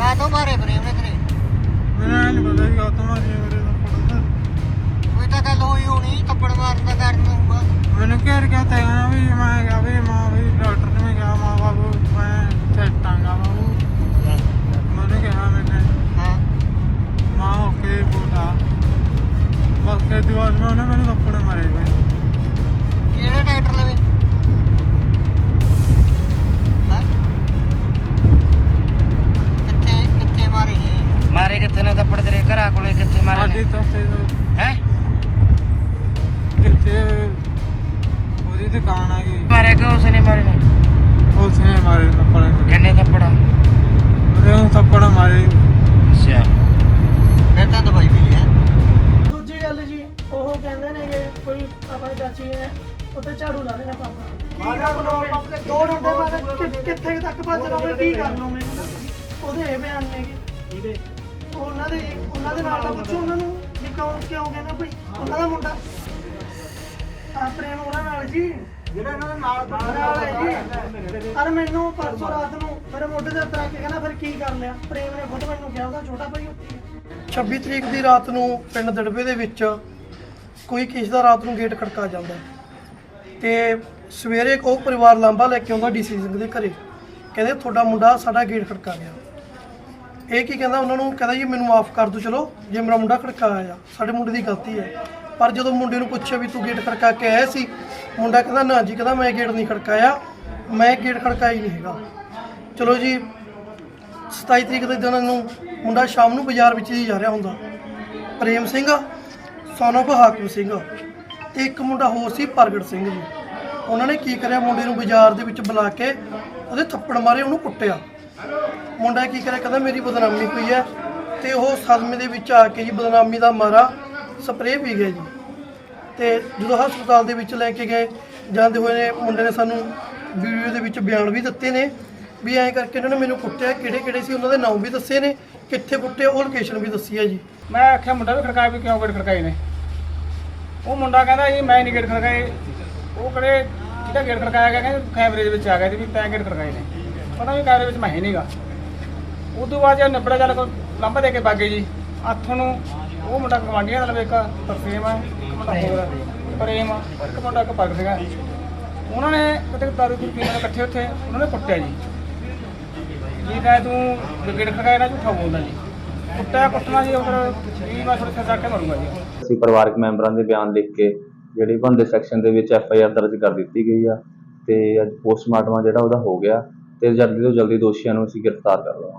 ਕਾ ਤੋਂ ਮਾਰੇ ਪ੍ਰੇਮ ਨੇ ਤੇਰੇ? ਮੈਨੂੰ ਨਹੀਂ ਪਤਾ ਸੀ ਕਾਤੋਂ ਮਾਰੀ ਮੇਰੇ ਥੱਪੜ ਕੋਈ ਤਾਂ ਗੱਲ ਹੋਈ ਹੋਣੀ ਥੱਪੜ ਮਾਰਨ ਦਾ ਕਾਰਨ ਹੋਊਗਾ। ਮੈਨੂੰ ਘੇਰ ਕੇ ਤੇ ਆਇਆ ਵੀ ਮੈਂ ਕਿਹਾ ਵੀ ਮਾਂ ਵੀ ਤਾਂ ਤੇ ਹੈ? ਕਿੱਥੇ ਉਹਦੀ ਦੁਕਾਨ ਆ ਗਈ ਮਾਰੇ ਕਿ ਉਸਨੇ ਮਾਰੇ ਨੇ ਉਸਨੇ ਮਾਰੇ ਥੱਪੜ। ਕਿੰਨੇ ਥੱਪੜ? ਉਹਨੇ ਉਹ ਥੱਪੜ ਮਾਰੇ। ਅੱਛਾ। ਫਿਰ ਤਾਂ ਦਵਾਈ ਵੀ ਲਿਆ ਦੂਜੀ ਗੱਲ ਜੀ ਉਹ ਕਹਿੰਦੇ ਨੇ ਕਿ ਕੋਈ ਆਪਣੇ ਚਾਚੀ ਨੇ ਉੱਤੇ ਝਾੜੂ ਲਾ ਦੇਣਾ ਪਾਪਾ। ਦੋ ਡੰਡੇ ਮਾਰੇ ਕਿੱਥੇ ਤੱਕ ਭੱਜ ਲਓਗੇ ਕੀ ਕਰ ਲਓਗੇ ਉਹਦੇ ਇਹ ਬਿਆਨ ਨੇ ਕਿ ਉਹਨਾਂ ਦੇ ਉਹਨਾਂ ਦੇ ਨਾਲ ਤਾਂ ਪੁੱਛੋ ਉਹਨਾਂ ਨੂੰ ਵੀ ਕਿਉਂ ਕਿਉਂ ਕਹਿੰਦੇ ਭਈ ਉਹਨਾਂ ਦਾ ਮੁੰਡਾ। ਆ ਪ੍ਰੇਮ ਉਹਨਾਂ ਨਾਲ ਜੀ। ਜਿਹੜਾ ਇਹਨਾਂ ਦੇ ਨਾਲ ਨਾਲ ਹੈ ਜੀ। ਅਰ ਮੈਨੂੰ ਪਰਸੋਂ ਰਾਤ ਨੂੰ ਮੇਰੇ ਮੋਢੇ ਤੇ ਉੱਤਰ ਕੇ ਕਹਿੰਦਾ ਫਿਰ ਕੀ ਕਰ ਲਿਆ? ਪ੍ਰੇਮ ਨੇ ਖੁਦ ਮੈਨੂੰ ਕਿਹਾ ਉਹਦਾ ਛੋਟਾ ਭਾਈ ਉੱਥੇ ਹੀ ਹੈ 26 ਤਰੀਕ ਦੀ ਰਾਤ ਨੂੰ ਪਿੰਡ ਦੜਬੇ ਦੇ ਵਿੱਚ ਕੋਈ ਕਿਸੇ ਦਾ ਰਾਤ ਨੂੰ ਗੇਟ ਖੜਕਾ ਜਾਂਦਾ। ਤੇ ਸਵੇਰੇ ਉਹ ਪਰਿਵਾਰ ਲਾਂਬਾ ਲੈ ਕੇ ਆਉਂਦਾ ਡੀਸੀ ਸਿੰਘ ਦੇ ਘਰੇ। ਕਹਿੰਦੇ ਤੁਹਾਡਾ ਮੁੰਡਾ ਸਾਡਾ ਗੇਟ ਖੜਕਾ ਗਿਆ। ਇਹ ਕੀ ਕਹਿੰਦਾ, ਉਹਨਾਂ ਨੂੰ ਕਹਿੰਦਾ ਜੀ, ਮੈਨੂੰ ਮਾਫ ਕਰ ਦਿਓ, ਚਲੋ, ਜੇ ਮੇਰਾ ਮੁੰਡਾ ਖੜਕਾਇਆ ਆ ਸਾਡੇ ਮੁੰਡੇ ਦੀ ਗਲਤੀ ਹੈ। ਪਰ ਜਦੋਂ ਮੁੰਡੇ ਨੂੰ ਪੁੱਛਿਆ ਵੀ ਤੂੰ ਗੇਟ ਖੜਕਾ ਕੇ ਆਇਆ ਸੀ, ਮੁੰਡਾ ਕਹਿੰਦਾ, ਨਾ ਜੀ, ਕਹਿੰਦਾ ਮੈਂ ਗੇਟ ਨਹੀਂ ਖੜਕਾਇਆ, ਮੈਂ ਗੇਟ ਖੜਕਾਇਆ ਹੀ ਨਹੀਂ ਹੈਗਾ। ਚਲੋ ਜੀ 27 ਤਰੀਕ ਦੇ ਦਿਨ ਨੂੰ ਮੁੰਡਾ ਸ਼ਾਮ ਨੂੰ ਬਾਜ਼ਾਰ ਵਿੱਚ ਹੀ ਜਾ ਰਿਹਾ ਹੁੰਦਾ। ਪ੍ਰੇਮ ਸਿੰਘ ਸੋਨੋ ਹਾਕਮ ਸਿੰਘ ਤੇ ਇੱਕ ਮੁੰਡਾ ਹੋਰ ਸੀ ਪ੍ਰਗਟ ਸਿੰਘ ਜੀ। ਉਹਨਾਂ ਨੇ ਕੀ ਕਰਿਆ, ਮੁੰਡੇ ਨੂੰ ਬਾਜ਼ਾਰ ਦੇ ਵਿੱਚ ਬੁਲਾ ਕੇ ਉਹਦੇ ਥੱਪੜ ਮਾਰੇ, ਉਹਨੂੰ ਕੁੱਟਿਆ। ਮੁੰਡਾ ਕੀ ਕਰਿਆ? ਕਹਿੰਦਾ ਮੇਰੀ ਬਦਨਾਮੀ ਹੋਈ ਹੈ ਤੇ ਉਹ ਸਦਮੇ ਦੇ ਵਿੱਚ ਆ ਕੇ ਜੀ ਬਦਨਾਮੀ ਦਾ ਮਾਰਾ ਸਪਰੇਅ ਪੀ ਗਿਆ ਜੀ। ਤੇ ਜਦੋਂ ਹਸਪਤਾਲ ਦੇ ਵਿੱਚ ਲੈ ਕੇ ਗਏ, ਜਾਂਦੇ ਹੋਏ ਨੇ ਮੁੰਡੇ ਨੇ ਸਾਨੂੰ ਵੀਡੀਓ ਦੇ ਵਿੱਚ ਬਿਆਨ ਵੀ ਦਿੱਤੇ ਨੇ ਵੀ ਐਂ ਕਰਕੇ ਉਹਨਾਂ ਨੇ ਮੈਨੂੰ ਕੁੱਟਿਆ। ਕਿਹੜੇ ਕਿਹੜੇ ਸੀ ਉਹਨਾਂ ਦੇ ਨਾਮ ਵੀ ਦੱਸੇ ਨੇ, ਕਿੱਥੇ ਕੁੱਟਿਆ, ਉਹ ਲੋਕੇਸ਼ਨ ਵੀ ਦੱਸੀ ਹੈ ਜੀ। ਮੈਂ ਆਖਿਆ, ਮੁੰਡਾ ਵੀ ਖੜਕਾਇਆ ਵੀ ਕਿਉਂ ਗੇਟ ਖੜਕਾਏ ਨੇ? ਉਹ ਮੁੰਡਾ ਕਹਿੰਦਾ ਜੀ, ਮੈਂ ਨਹੀਂ ਗੇਟ ਖੜਕਾਏ। ਉਹ ਕਹਿੰਦੇ ਜਿਹਦਾ ਗੇਟ ਖੜਕਾਇਆ ਗਿਆ, ਕਹਿੰਦੇ ਕੈਮਰੇ ਦੇ ਵਿੱਚ ਆ ਗਿਆ ਸੀ ਵੀ ਤੈਂ ਗੇਟ ਖੜਕਾਏ ਨੇ। ਪਤਾ ਵੀ ਕੈਮਰੇ ਵਿੱਚ ਮੈਂ ਹੈ ਨਹੀਂਗਾ ਉਦੋਂ ਬਾਅਦ ਜੇ ਨਿਬੜਾ ਚੱਲ ਕੋ ਲੰਬਾ ਦੇ ਕੇ ਬਾਗੇ ਜੀ ਹੱਥ ਨੂੰ ਉਹ ਮੁੰਡਾ ਕਮਾਂਡੀਆਂ ਦਾ ਇੱਕ ਤਰਸੇਮ ਹੈ ਇੱਕ ਮੁੰਡਾ ਹੋਰ ਹੈ, ਪ੍ਰੇਮ ਆ, ਇੱਕ ਮੁੰਡਾ ਇੱਕ ਪਰਗ ਸੀਗਾ। ਉਹਨਾਂ ਨੇ ਕਿਤੇ ਦਾਰੂ ਦੂਰ ਪੀਣ ਇਕੱਠੇ ਉੱਥੇ ਉਹਨਾਂ ਨੇ ਕੁੱਟਿਆ ਜੀ। ਜੀ ਕਹੇ ਤੂੰ ਗੇਟ ਖੜਕਾਇਆ ਨਾ ਝੂਠਾ ਬੋਲਦਾ ਜੀ। ਕੁੱਟਿਆ ਕੁੱਟਣਾ ਜੀ ਉਹ ਫਿਰ ਮੈਂ ਥੋੜੇ ਸਿਰ ਕੇ ਮਰੂੰਗਾ ਜੀ। ਅਸੀਂ ਪਰਿਵਾਰਕ ਮੈਂਬਰਾਂ ਦੇ ਬਿਆਨ ਲਿਖ ਕੇ ਜਿਹੜੀ ਬੰਦੇ ਸੈਕਸ਼ਨ ਦੇ ਵਿੱਚ ਐਫ ਆਈ ਆਰ ਦਰਜ ਕਰ ਦਿੱਤੀ ਗਈ ਆ ਤੇ ਅੱਜ ਪੋਸਟਮਾਰਟਮ ਆ ਜਿਹੜਾ ਉਹਦਾ ਹੋ ਗਿਆ। ਤੇ ਜਲਦੀ ਤੋਂ ਜਲਦੀ ਦੋਸ਼ੀਆਂ ਨੂੰ ਅਸੀਂ ਗ੍ਰਿਫਤਾਰ ਕਰ ਲਵਾਂਗੇ।